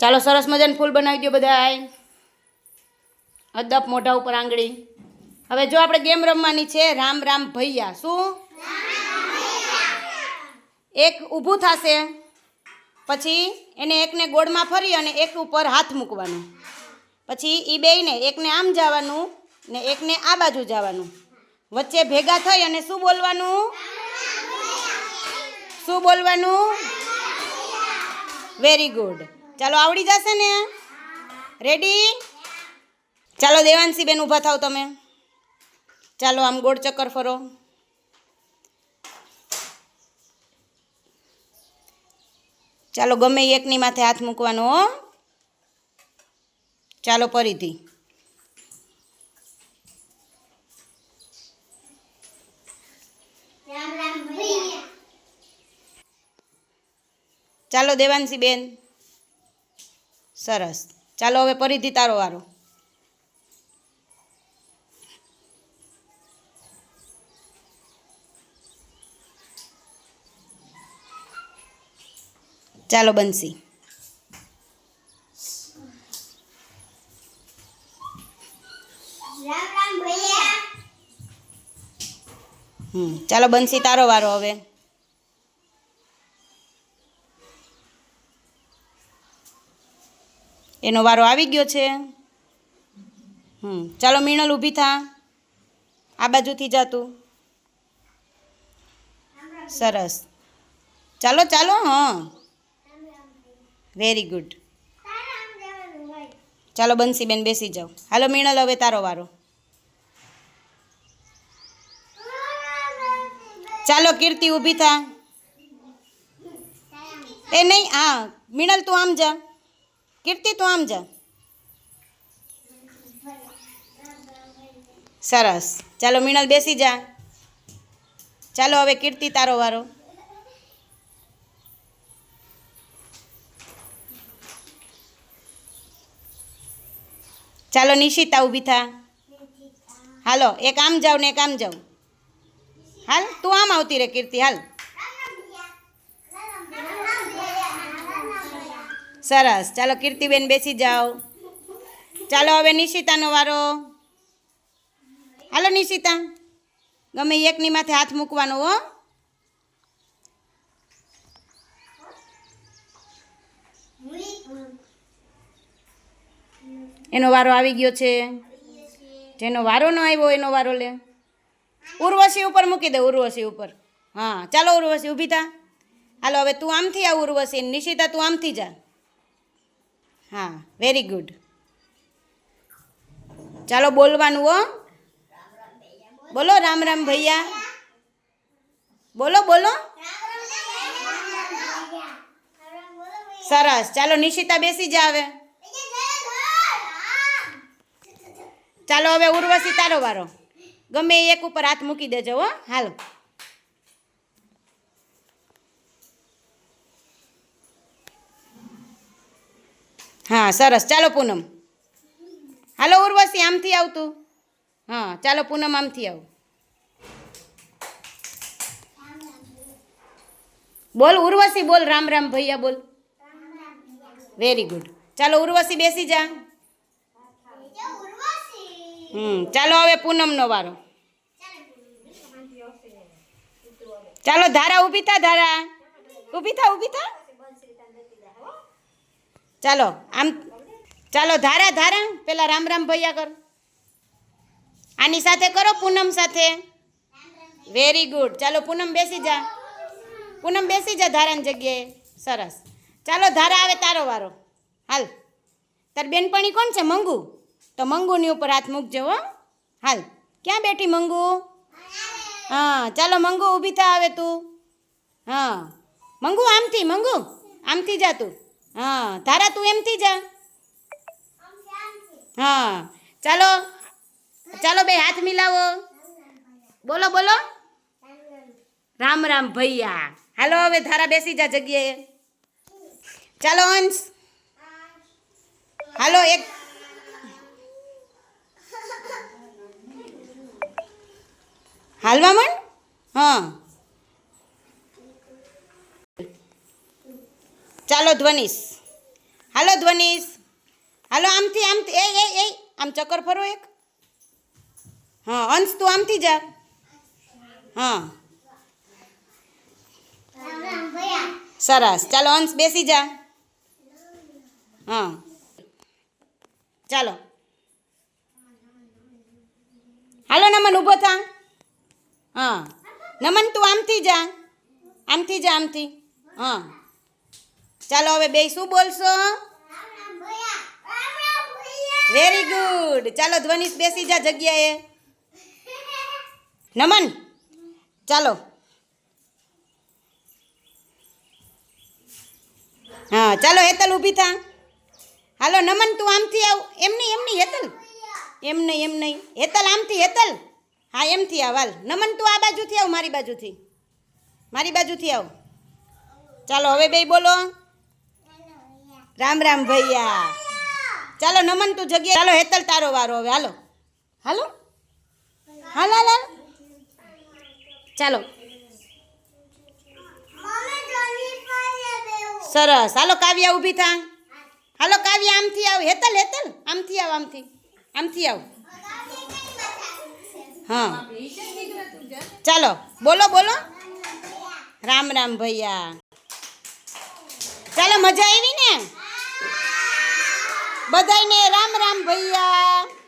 ચાલો સરસ મજાનું ફૂલ બનાવી દો બધા અદપ મોઢા ઉપર આંગળી. હવે જો આપણે ગેમ રમવાની છે, રામ રામ ભૈયા. શું? એક ઊભું થશે. પછી એને એકને ગોળમાં ફરી અને એક ઉપર હાથ મૂકવાનો. પછી એ બેયને એકને આમ જવાનું ને એકને આ બાજુ જવાનું. વચ્ચે ભેગા થઈ અને શું બોલવાનું? શું બોલવાનું? વેરી ગુડ ચાલો આવડી જશે ને? રેડી ચાલો દેવાંશી બેન ઊભા થાવ તમે. ચાલો આમ ગોળ ચક્કર ફરો. ચાલો ગમે એકની માથે હાથ મૂકવાનો હો. ચાલો ફરીથી. ચાલો દેવાંશી બેન. સરસ. ચાલો હવે ફરીથી તારો વારો. ચાલો ભૈયા હમ ચાલો બનશી તારો વારો હવે. એનો વારો આવી ગયો છે. હમ, ચાલો મીણલ ઊભી થા. આ બાજુથી જાતું સરસ. ચાલો ચાલો, હા. વેરી ગુડ ચાલો, બંસીબેન બેસી જાઓ. હાલો, મીણલ, હવે તારો વારો. ચાલો, કીર્તિ ઊભી થા. એ નહીં, હા, મીણલ, તું આમ જા. કીર્તિ, તું આમ જા. સરસ. ચાલો મિનલ બેસી જા. ચાલો હવે કીર્તિ તારો વારો. ચાલો નિશિતા ઊભી થા. હાલો, એક આમ જાઉં ને એક આમ જાઉં હાલ, તું આમ આવતી રે કીર્તિ, હાલ. સરસ. ચાલો કીર્તિબેન બેસી જાઓ. ચાલો હવે નિશિતાનો વારો. હાલો નિશિતા. ગમે એકની માથે હાથ મૂકવાનો હો. એનો વારો આવી ગયો છે. જેનો વારો ન આવ્યો એનો વારો લે. ઉર્વશી ઉપર મૂકી દે, ઉર્વશી ઉપર. હા, ચાલો ઉર્વશી ઊભી થા. હાલો, હવે તું આમથી આ ઉર્વશી, નિશિતા તું આમથી જા. હા વેરી ગુડ ચાલો બોલવાનું હો. બોલો રામ રામ ભૈયા. બોલો બોલો. સરસ. ચાલો નિશિતા બેસી જા હવે. ચાલો હવે ઉર્વશી તારો વારો. ગમે એક ઉપર હાથ મૂકી દેજો હો. હાલો. હા, સરસ. ચાલો પૂનમ. હાલો, ઉર્વશી, આમથી આવતું હા, ચાલો પૂનમ, આમથી આવું. બોલ, ઉર્વશી, બોલ, રામ રામ ભૈયા, બોલ. વેરી ગુડ ચાલો, ઉર્વશી, બેસી જા. હમ, ચાલો, હવે પૂનમનો વારો. ચાલો, ધારા ઊભી થા, ધારા. ઊભી થા ઊભી થા. ચાલો, આમ, ચાલો, ધારા ધારા, પેલા રામ રામ ભૈયા કર. આની સાથે કરો, પૂનમ સાથે. વેરી ગુડ ચાલો, પૂનમ બેસી જા. પૂનમ બેસી જા ધારાની જગ્યાએ. સરસ. ચાલો, ધારા આવે તારો વારો. હાલ. તાર બેનપણી કોણ છે, મંગુ? તો મંગુની ઉપર હાથ મૂકજો, હો. હાલ. ક્યાં બેઠી મંગુ? હા, ચાલો, મંગુ ઊભી થા આવે તું. હા. મંગુ, આમથી મંગુ. આમથી જા તું. હા ધારા તું એમથી જા? હા, ચાલો ચાલો બે હાથ મિલાવો. બોલો બોલો. રામ રામ ભૈયા. હાલો, હવે ધારા બેસી જા જગ્યાએ. ચાલો અંશ હાલો, એક. હાલવા મન? હા. ચાલો ધ્વનિશ હાલો ધ્વનિશ હાલો આમથી આમથી, એ એ એ, આમ ચક્કર ફરો એક. હા, અંશ, તું આમથી જા. હા. સરસ. ચાલો અંશ, બેસી જા. હા. ચાલો. હાલો નમન, ઊભો થા. હા. નમન, તું આમથી જા. આમથી જા, આમથી. હા. ચાલો હવે બે શું બોલશો? વેરી ગુડ ચાલો ધ્વનિશ બેસી જા જગ્યાએ. નમન. ચાલો. હા, ચાલો હેતલ ઊભી થા. હાલો, નમન, તું આમથી આવ. એમ નહીં એમ નહીં, હેતલ. એમ નહીં એમ નહીં. હેતલ, આમથી હેતલ. હા, એમથી આવ, હાલ. નમન, તું આ બાજુથી આવ, મારી બાજુથી. મારી બાજુથી આવ. ચાલો, હવે બે બોલો. રામ રામ ભૈયા. ચાલો નમન તું જગ્યા ચાલો હેતલ તારો વારો હવે. હાલો. હાલો, હાલ હાલ. ચાલો. સરસ. હાલો, કાવ્યા ઊભી થા. હાલો, કાવ્યા, આમથી આવ. હેતલ હેતલ. આમથી આવ, આમથી. આમથી આવ. હા. ચાલો. બોલો બોલો. રામ રામ ભૈયા. ચાલો, મજા આવી ને? બધાયને રામ રામ ભૈયા.